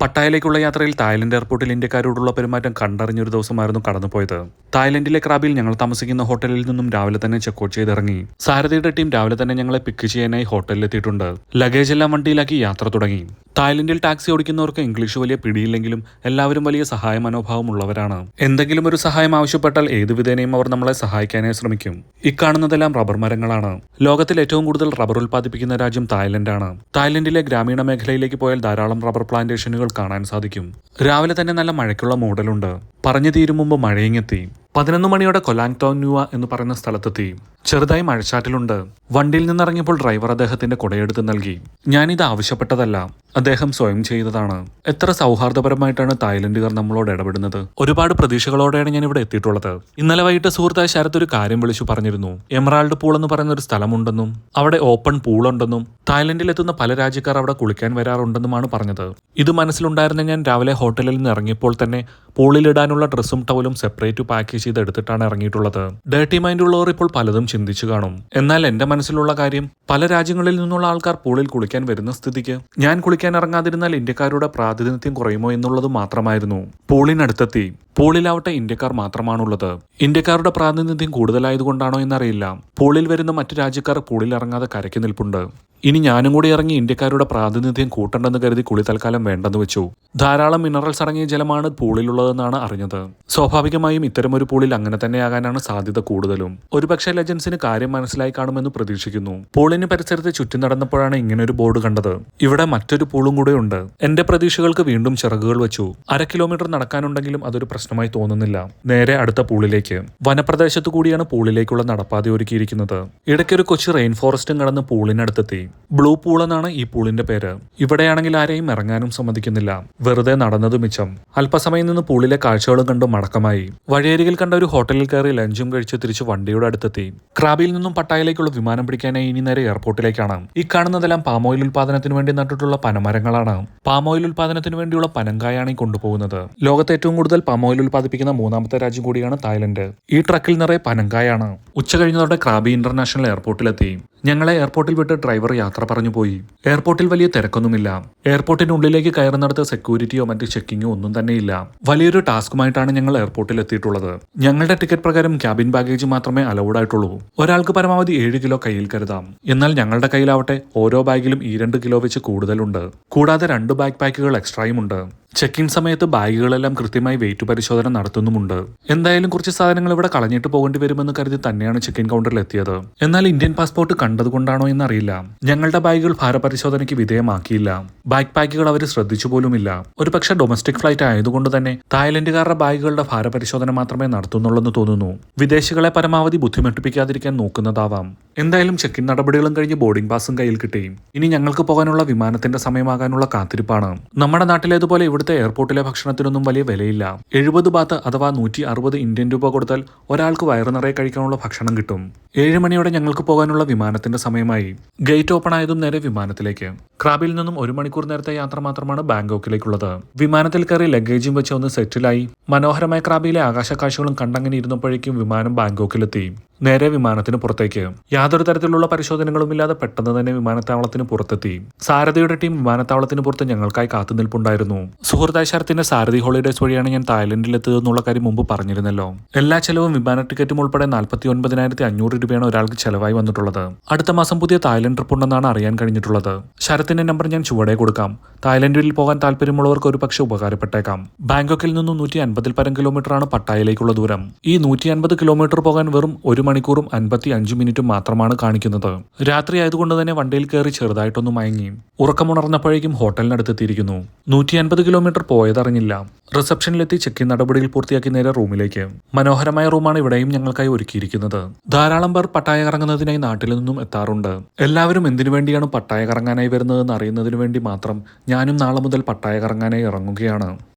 പട്ടായയിലേക്കുള്ള യാത്രയിൽ തായ്ലൻഡ് എയർപോർട്ടിൽ ഇന്ത്യക്കാരോടുള്ള പെരുമാറ്റം കണ്ടറിഞ്ഞൊരു ദിവസമായിരുന്നു കടന്നുപോയത്. തായ്ലൻഡിലെ ക്രാബിൽ ഞങ്ങൾ താമസിക്കുന്ന ഹോട്ടലിൽ നിന്നും രാവിലെ തന്നെ ചെക്ക് ചെക്കൗട്ട് ചെയ്തിറങ്ങി. സാരഥിയുടെ ടീം രാവിലെ തന്നെ ഞങ്ങളെ പിക്ക് ചെയ്യാനായി ഹോട്ടലിൽ എത്തിയിട്ടുണ്ട്. ലഗേജ് എല്ലാം വണ്ടിയിലാക്കി യാത്ര തുടങ്ങി. തായ്ലൻഡിൽ ടാക്സി ഓടിക്കുന്നവർക്ക് ഇംഗ്ലീഷ് വലിയ പിടിയില്ലെങ്കിലും എല്ലാവരും വലിയ സഹായ മനോഭാവമുള്ളവരാണ് എന്തെങ്കിലും ഒരു സഹായം ആവശ്യപ്പെട്ടാൽ ഏതു വിധേനയും അവർ നമ്മളെ സഹായിക്കാനായി ശ്രമിക്കും. ഇക്കാണുന്നതെല്ലാം റബ്ബർ മരങ്ങളാണ്. ലോകത്തിൽ ഏറ്റവും കൂടുതൽ റബ്ബർ ഉൽപ്പാദിപ്പിക്കുന്ന രാജ്യം തായ്ലൻഡാണ്. തായ്ലൻഡിലെ ഗ്രാമീണ മേഖലയിലേക്ക് പോയാൽ ധാരാളം റബ്ബർ പ്ലാന്റേഷനുകൾ കാണാൻ സാധിക്കും. രാവിലെ തന്നെ നല്ല മഴയ്ക്കുള്ള മൂടലുണ്ട്. പറഞ്ഞു തീരും മുമ്പ് മഴയിങ്ങെത്തി. പതിനൊന്ന് മണിയോടെ കൊലാങ് ടോന്യുവ എന്ന് പറയുന്ന സ്ഥലത്തെത്തി. ചെറുതായി മഴച്ചാറ്റിലുണ്ട്. വണ്ടിയിൽ നിന്നിറങ്ങിയപ്പോൾ ഡ്രൈവർ അദ്ദേഹത്തിന്റെ കുടയെടുത്ത് നൽകി. ഞാനിത് ആവശ്യപ്പെട്ടതല്ല. അദ്ദേഹം സ്വയം ചെയ്തതാണ്. എത്ര സൗഹാർദ്ദപരമായിട്ടാണ് തായ്ലൻഡുകാർ നമ്മളോട് ഇടപെടുന്നത്? ഒരുപാട് പ്രതീക്ഷകളോടെയാണ് ഞാൻ ഇവിടെ എത്തിയിട്ടുള്ളത്. ഇന്നലെ വൈകിട്ട് സുഹൃത്തായ ശരത് ഒരു കാര്യം വിളിച്ചു പറഞ്ഞിരുന്നു. എമറാൾഡ് പൂൾ എന്ന് പറയുന്ന ഒരു സ്ഥലമുണ്ടെന്നും അവിടെ ഓപ്പൺ പൂൾ ഉണ്ടെന്നും തായ്ലൻഡിൽ എത്തുന്ന പല രാജ്യക്കാർ അവിടെ കുളിക്കാൻ വരാറുണ്ടെന്നുമാണ് പറഞ്ഞത്. ഇത് മനസ്സിലുണ്ടായിരുന്ന ഞാൻ രാവിലെ ഹോട്ടലിൽ നിന്ന് ഇറങ്ങിയപ്പോൾ തന്നെ പൂളിലിടാനുള്ള ഡ്രസ്സും ടവലും സെപ്പറേറ്റ് പാക്ക് ചെയ്ത് എടുത്തിട്ടാണ് ഇറങ്ങിയിട്ടുള്ളത്. ഡേർട്ടി മൈൻഡ് ഉള്ളവർ ഇപ്പോൾ പലതും ചിന്തിച്ചു കാണും. എന്നാൽ എന്റെ മനസ്സിലുള്ള കാര്യം പല രാജ്യങ്ങളിൽ നിന്നുള്ള ആൾക്കാർ പൂളിൽ കുളിക്കാൻ വരുന്ന സ്ഥിതിക്ക് ഞാൻ കുളിക്കാൻ ഇറങ്ങാതിരുന്നാൽ ഇന്ത്യക്കാരുടെ പ്രാതിനിധ്യം കുറയുമോ എന്നുള്ളത് മാത്രമായിരുന്നു. പൂളിനടുത്തെത്തി. പൂളിലാവട്ടെ ഇന്ത്യക്കാർ മാത്രമാണുള്ളത്. ഇന്ത്യക്കാരുടെ പ്രാതിനിധ്യം കൂടുതലായതുകൊണ്ടാണോ എന്നറിയില്ല. പൂളിൽ വരുന്ന മറ്റു രാജ്യക്കാർ പൂളിൽ ഇറങ്ങാതെ കരയ്ക്ക് നിൽപ്പുണ്ട്. ഇനി ഞാനും കൂടി ഇറങ്ങി ഇന്ത്യക്കാരുടെ പ്രാതിനിധ്യം കൂട്ടണ്ടെന്ന് കരുതി കുളി തൽക്കാലം വേണ്ടെന്ന് വെച്ചു. ധാരാളം മിനറൽസ് അടങ്ങിയ ജലമാണ് പൂളിലുള്ളതെന്നാണ് അറിഞ്ഞത്. സ്വാഭാവികമായും ഇത്തരമൊരു പൂളിൽ അങ്ങനെ തന്നെയാകാനാണ് സാധ്യത കൂടുതലും. ഒരുപക്ഷെ ലെജൻസിന് കാര്യം മനസ്സിലായി കാണുമെന്ന് പ്രതീക്ഷിക്കുന്നു. പൂളിന് പരിസരത്ത് ചുറ്റി നടന്നപ്പോഴാണ് ഇങ്ങനൊരു ബോർഡ് കണ്ടത്. ഇവിടെ മറ്റൊരു പൂളും കൂടെ ഉണ്ട്. എന്റെ പ്രതീക്ഷകൾക്ക് വീണ്ടും ചിറകുകൾ വെച്ചു. അര കിലോമീറ്റർ നടക്കാനുണ്ടെങ്കിലും അതൊരു പ്രശ്നമായി തോന്നുന്നില്ല. നേരെ അടുത്ത പൂളിലേക്ക്. വനപ്രദേശത്തു കൂടിയാണ് പൂളിലേക്കുള്ള നടപ്പാത ഒരുക്കിയിരിക്കുന്നത്. ഇടയ്ക്കൊരു കൊച്ചു റെയിൻ ഫോറസ്റ്റും കടന്ന് പൂളിനടുത്തെത്തി. ബ്ലൂ പൂൾ എന്നാണ് ഈ പൂളിന്റെ പേര്. ഇവിടെയാണെങ്കിൽ ആരെയും ഇറങ്ങാനും സമ്മതിക്കുന്നില്ല. വെറുതെ നടന്നത് മിച്ചം. അല്പസമയം നിന്ന് പൂളിലെ കാഴ്ചകളും കണ്ട് മടക്കമായി. വഴിയരികിൽ കണ്ട ഒരു ഹോട്ടലിൽ കയറി ലഞ്ചും കഴിച്ച് തിരിച്ച് വണ്ടിയുടെ അടുത്തെത്തി. ക്രാബിയിൽ നിന്നും പട്ടായയിലേക്കുള്ള വിമാനം പിടിക്കാനായി ഇനി നേരെ എയർപോർട്ടിലേക്കാണ്. ഈ കാണുന്നതെല്ലാം പാമോയിൽ ഉൽപാദനത്തിന് വേണ്ടി നട്ടിട്ടുള്ള പനമരങ്ങളാണ്. പാമോയിൽ ഉൽപാദനത്തിന് വേണ്ടിയുള്ള പനങ്കായാണ് ഈ കൊണ്ടുപോകുന്നത്. ലോകത്തെ ഏറ്റവും കൂടുതൽ പാമോയിൽ ഉൽപ്പാദിപ്പിക്കുന്ന മൂന്നാമത്തെ രാജ്യം കൂടിയാണ് തായ്ലൻഡ്. ഈ ട്രക്കിൽ നിറയെ പനങ്കായാണ്. ഉച്ച കഴിഞ്ഞതോടെ ക്രാബി ഇന്റർനാഷണൽ എയർപോർട്ടിലെത്തി. ഞങ്ങളെ എയർപോർട്ടിൽ വിട്ട് ഡ്രൈവർ യാത്ര പറഞ്ഞു പോയി. എയർപോർട്ടിൽ വലിയ തിരക്കൊന്നുമില്ല. എയർപോർട്ടിനുള്ളിലേക്ക് കയറുന്നിടത്ത് സെക്യൂരിറ്റിയോ മറ്റ് ചെക്കിങ്ങോ ഒന്നും തന്നെയില്ല. വലിയൊരു ടാസ്കുമായിട്ടാണ് ഞങ്ങൾ എയർപോർട്ടിൽ എത്തിയിട്ടുള്ളത്. ഞങ്ങളുടെ ടിക്കറ്റ് പ്രകാരം ക്യാബിൻ ബാഗേജ് മാത്രമേ അലൗഡ് ആയിട്ടുള്ളൂ. ഒരാൾക്ക് പരമാവധി ഏഴ് കിലോ കയ്യിൽ കരുതാം. എന്നാൽ ഞങ്ങളുടെ കയ്യിലാവട്ടെ ഓരോ ബാഗിലും ഈ രണ്ട് കിലോ വെച്ച് കൂടുതലുണ്ട്. കൂടാതെ രണ്ട് ബാഗ് പാക്കുകൾ എക്സ്ട്രായും ഉണ്ട്. ചെക്ക് ഇൻ സമയത്ത് ബാഗുകളെല്ലാം കൃത്യമായി വെയിറ്റ് പരിശോധന നടത്തുന്നുമുണ്ട്. എന്തായാലും കുറച്ച് സാധനങ്ങൾ ഇവിടെ കളഞ്ഞിട്ട് പോകേണ്ടി വരുമെന്ന് കരുതി തന്നെയാണ് ചെക്ക് ഇൻ കൗണ്ടറിൽ എത്തിയത്. എന്നാൽ ഇന്ത്യൻ പാസ്പോർട്ട് കണ്ടതുകൊണ്ടാണോ എന്നറിയില്ല. ഞങ്ങളുടെ ബാഗുകൾ ഭാരപരിശോധനയ്ക്ക് വിധേയമാക്കിയില്ല. ബാഗ് പാക്കുകൾ അവർ ശ്രദ്ധിച്ചു പോലുമില്ല ഒരു പക്ഷേ ഡൊമസ്റ്റിക് ഫ്ലൈറ്റ് ആയതുകൊണ്ട് തന്നെ തായ്ലൻഡുകാരുടെ ബാഗുകളുടെ ഭാരപരിശോധന മാത്രമേ നടത്തുന്നുള്ളെന്ന് തോന്നുന്നു. വിദേശികളെ പരമാവധി ബുദ്ധിമുട്ടിപ്പിക്കാതിരിക്കാൻ നോക്കുന്നതാവാം. എന്തായാലും ചെക്ക് ഇൻ നടപടികളും കഴിഞ്ഞ് ബോർഡിംഗ് പാസും കയ്യിൽ കിട്ടി. ഇനി ഞങ്ങൾക്ക് പോകാനുള്ള വിമാനത്തിന്റെ സമയമാകാനുള്ള കാത്തിരിപ്പാണ്. നമ്മുടെ നാട്ടിലേതുപോലെ ഇവിടുത്തെ എയർപോർട്ടിലെ ഭക്ഷണത്തിനൊന്നും വലിയ വിലയില്ല. എഴുപത് ബാത്ത് അഥവാ നൂറ്റി അറുപത് ഇന്ത്യൻ രൂപ കൊടുത്താൽ ഒരാൾക്ക് വയറു നിറയെ കഴിക്കാനുള്ള ഭക്ഷണം കിട്ടും. ഏഴ് മണിയോടെ ഞങ്ങൾക്ക് പോകാനുള്ള വിമാനത്തിന്റെ സമയമായി. ഗേറ്റ് ഓപ്പൺ ആയതും നേരെ വിമാനത്തിലേക്ക്. ക്രാബിൽ നിന്നും ഒരു മണിക്കൂർ നേരത്തെ യാത്ര മാത്രമാണ് ബാങ്കോക്കിലേക്കുള്ളത്. വിമാനത്തിൽ കയറി ലഗേജും വെച്ച് ഒന്ന് സെറ്റിലായി. മനോഹരമായ ക്രാബിയിലെ ആകാശക്കാഴ്ചകളും കണ്ടങ്ങനെ ഇരുന്നപ്പോഴേക്കും വിമാനം ബാങ്കോക്കിലെത്തി. നേരെ വിമാനത്തിന് പുറത്തേക്ക്. യാതൊരു തരത്തിലുള്ള പരിശോധനകളും ഇല്ലാതെ പെട്ടെന്ന് തന്നെ വിമാനത്താവളത്തിന് പുറത്തെത്തി. സാരഥിയുടെ ടീം വിമാനത്താവളത്തിന് പുറത്ത് ഞങ്ങൾക്കായി കാത്തുനിൽപ്പുണ്ടായിരുന്നു. സുഹൃത്തായ ശരത്തിന്റെ സാരഥി ഹോളിഡേസ് വഴിയാണ് ഞാൻ തായ്ലൻഡിൽ എത്തിയതെന്നുള്ള കാര്യം മുമ്പ് പറഞ്ഞിരുന്നല്ലോ. എല്ലാ ചെലവും വിമാന ടിക്കറ്റും ഉൾപ്പെടെ നാൽപ്പത്തി ഒൻപതിനായിരത്തി അഞ്ഞൂറ് രൂപയാണ് ഒരാൾക്ക് ചെലവായി വന്നിട്ടുള്ളത്. അടുത്ത മാസം പുതിയ തായ്ലൻഡ് ട്രിപ്പ് ഉണ്ടെന്നാണ് അറിയാൻ കഴിഞ്ഞിട്ടുള്ളത്. ശരത്തിന്റെ നമ്പർ ഞാൻ ചുവടെ കൊടുക്കാം. തായ്ലൻഡിൽ പോകാൻ താല്പര്യമുള്ളവർക്ക് ഒരു പക്ഷേ ഉപകാരപ്പെട്ടേക്കാം. ബാങ്കോക്കിൽ നിന്നും നൂറ്റി അൻപതിൽ പരം കിലോമീറ്ററാണ് പട്ടായയിലേക്കുള്ള ദൂരം. ഈ നൂറ്റി അൻപത് കിലോമീറ്റർ പോകാൻ വെറും ഒരു മണിക്കൂറും അൻപത്തി അഞ്ച് മിനിറ്റും മാത്രമാണ് കാണിക്കുന്നത്. രാത്രി ആയതുകൊണ്ട് തന്നെ വണ്ടിയിൽ കയറി ചെറുതായിട്ടൊന്ന് മയങ്ങി. ഉറക്കമുണർന്നപ്പോഴേക്കും ഹോട്ടലിനടുത്തെത്തിയിരിക്കുന്നു. നൂറ്റി അൻപത് കിലോമീറ്റർ പോയതറിഞ്ഞില്ല. റിസപ്ഷനിലെത്തി ചെക്കിൻ ഇൻ നടപടികൾ പൂർത്തിയാക്കി നേരെ റൂമിലേക്ക്. മനോഹരമായ റൂമാണ് ഇവിടെയും ഞങ്ങൾക്കായി ഒരുക്കിയിരിക്കുന്നത്. ധാരാളം പേർ പട്ടായ കറങ്ങുന്നതിനായി നാട്ടിൽ നിന്നും എത്താറുണ്ട്. എല്ലാവരും എന്തിനു വേണ്ടിയാണ് പട്ടായ കറങ്ങാനായി വരുന്നതെന്ന് അറിയുന്നതിനു വേണ്ടി മാത്രം ഞാനും നാളെ മുതൽ പട്ടായ കറങ്ങാനായി ഇറങ്ങുകയാണ്.